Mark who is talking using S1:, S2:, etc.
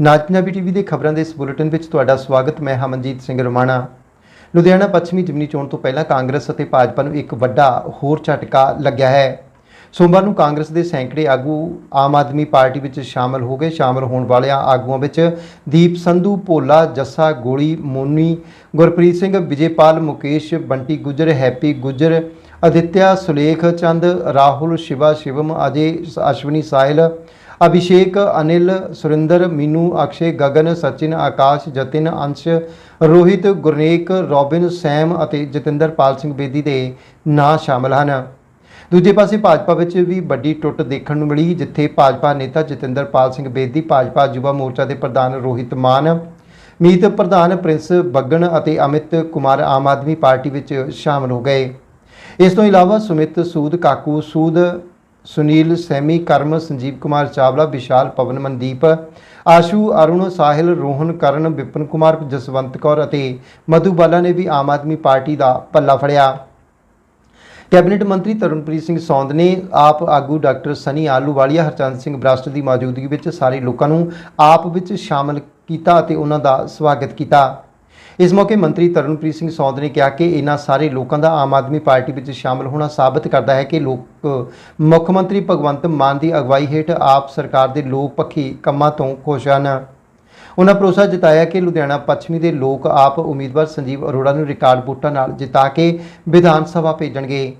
S1: ਨਾਜ Punjabi TV ਦੇ ਖਬਰਾਂ ਦੇ ਇਸ ਬੁਲੇਟਿਨ ਵਿੱਚ ਤੁਹਾਡਾ ਸਵਾਗਤ, ਮੈਂ ਹਮਨਜੀਤ ਸਿੰਘ ਰਮਾਣਾ। ਲੁਧਿਆਣਾ ਪੱਛਮੀ ਜਿਮਨੀ ਚੋਣ ਤੋਂ ਪਹਿਲਾਂ ਕਾਂਗਰਸ ਅਤੇ ਭਾਜਪਾ ਨੂੰ ਇੱਕ ਵੱਡਾ ਹੋਰ ਝਟਕਾ ਲੱਗਿਆ ਹੈ। ਸੋਮਵਾਰ ਨੂੰ ਕਾਂਗਰਸ ਦੇ ਸੈਂਕੜੇ ਆਗੂ ਆਮ ਆਦਮੀ ਪਾਰਟੀ ਵਿੱਚ ਸ਼ਾਮਲ ਹੋ ਗਏ। ਸ਼ਾਮਲ ਹੋਣ ਵਾਲਿਆਂ ਆਗੂਆਂ ਵਿੱਚ ਦੀਪ ਸੰਧੂ, ਭੋਲਾ, ਜੱਸਾ, ਗੋਲੀ, ਮੋਨੀ, ਗੁਰਪ੍ਰੀਤ ਸਿੰਘ, ਵਿਜੇਪਾਲ, ਮੁਕੇਸ਼, ਬੰਟੀ ਗੁਜਰ, ਹੈਪੀ ਗੁੱਜਰ ਅਦਿੱਤਿਆ, ਸੁਲੇਖ ਚੰਦ, ਰਾਹੁਲ, ਸ਼ਿਵਾ, ਸ਼ਿਵਮ, ਅਜੇ ਅਸ਼ਵਨੀ ਸਾਹਿਲ, ਅਭਿਸ਼ੇਕ, ਅਨਿਲ, ਸੁਰਿੰਦਰ, ਮੀਨੂ, ਅਕਸ਼ੇ, ਗਗਨ, ਸਚਿਨ, ਆਕਾਸ਼, ਜਤਿਨ, ਅੰਸ਼, ਰੋਹਿਤ, ਗੁਰਨੇਕ, ਰੋਬਿਨ, ਸੈਮ ਅਤੇ ਜਤਿੰਦਰਪਾਲ ਸਿੰਘ ਬੇਦੀ ਦੇ ਨਾਂ ਸ਼ਾਮਲ ਹਨ। ਦੂਜੇ ਪਾਸੇ ਭਾਜਪਾ ਵਿੱਚ ਵੀ ਵੱਡੀ ਟੁੱਟ ਦੇਖਣ ਨੂੰ ਮਿਲੀ, ਜਿੱਥੇ ਭਾਜਪਾ ਨੇਤਾ ਜਤਿੰਦਰਪਾਲ ਸਿੰਘ ਬੇਦੀ, ਭਾਜਪਾ ਯੁਵਾ ਮੋਰਚਾ ਦੇ ਪ੍ਰਧਾਨ ਰੋਹਿਤ ਮਾਨ, ਮੀਤ ਪ੍ਰਧਾਨ ਪ੍ਰਿੰਸ ਬੱਗਣ ਅਤੇ ਅਮਿਤ ਕੁਮਾਰ ਆਮ ਆਦਮੀ ਪਾਰਟੀ ਵਿੱਚ ਸ਼ਾਮਲ ਹੋ ਗਏ। ਇਸ ਤੋਂ ਇਲਾਵਾ ਸੁਮਿਤ, ਸੂਦ ਕਾਕੂ, ਸੂਦ, ਸੁਨੀਲ, ਸੈਮੀ, ਕਰਮ, ਸੰਜੀਵ ਕੁਮਾਰ ਚਾਵਲਾ, ਵਿਸ਼ਾਲ, ਪਵਨ, ਮਨਦੀਪ, ਆਸ਼ੂ, ਅਰੁਣ, ਸਾਹਿਲ, ਰੋਹਨ, ਕਰਨ, ਵਿਪਨ ਕੁਮਾਰ, ਜਸਵੰਤ ਕੌਰ ਅਤੇ ਮਧੂਬਾਲਾ ਨੇ ਵੀ ਆਮ ਆਦਮੀ ਪਾਰਟੀ ਦਾ ਪੱਲਾ ਫੜਿਆ। ਕੈਬਨਿਟ ਮੰਤਰੀ ਤਰਨਪ੍ਰੀਤ ਸਿੰਘ ਸੌਂਦ ਨੇ ਆਪ ਆਗੂ ਡਾਕਟਰ ਸਨੀ ਆਲੂਵਾਲੀਆ, ਹਰਚੰਦ ਸਿੰਘ ਬ੍ਰਸਟ ਦੀ ਮੌਜੂਦਗੀ ਵਿੱਚ ਸਾਰੇ ਲੋਕਾਂ ਨੂੰ ਆਪ ਵਿੱਚ ਸ਼ਾਮਲ ਕੀਤਾ ਅਤੇ ਉਹਨਾਂ ਦਾ ਸਵਾਗਤ ਕੀਤਾ। ਇਸ ਮੌਕੇ ਮੰਤਰੀ ਤਰਨਪ੍ਰੀਤ ਸਿੰਘ ਸੌਂਦ ਨੇ ਕਿਹਾ ਕਿ ਇਹਨਾਂ ਸਾਰੇ ਲੋਕਾਂ ਦਾ ਆਮ ਆਦਮੀ ਪਾਰਟੀ ਵਿੱਚ ਸ਼ਾਮਲ ਹੋਣਾ ਸਾਬਤ ਕਰਦਾ ਹੈ ਕਿ ਲੋਕ ਮੁੱਖ ਮੰਤਰੀ ਭਗਵੰਤ ਮਾਨ ਦੀ ਅਗਵਾਈ ਹੇਠ ਆਪ ਸਰਕਾਰ ਦੇ ਲੋਕ ਪੱਖੀ ਕੰਮਾਂ ਤੋਂ ਖੁਸ਼ ਹਨ। ਉਹਨਾਂ ਭਰੋਸਾ ਜਤਾਇਆ ਕਿ ਲੁਧਿਆਣਾ ਪੱਛਮੀ ਦੇ ਲੋਕ ਆਪ ਉਮੀਦਵਾਰ ਸੰਜੀਵ ਅਰੋੜਾ ਨੂੰ ਰਿਕਾਰਡ ਵੋਟਾਂ ਨਾਲ ਜਿਤਾ ਕੇ ਵਿਧਾਨ ਸਭਾ ਭੇਜਣਗੇ।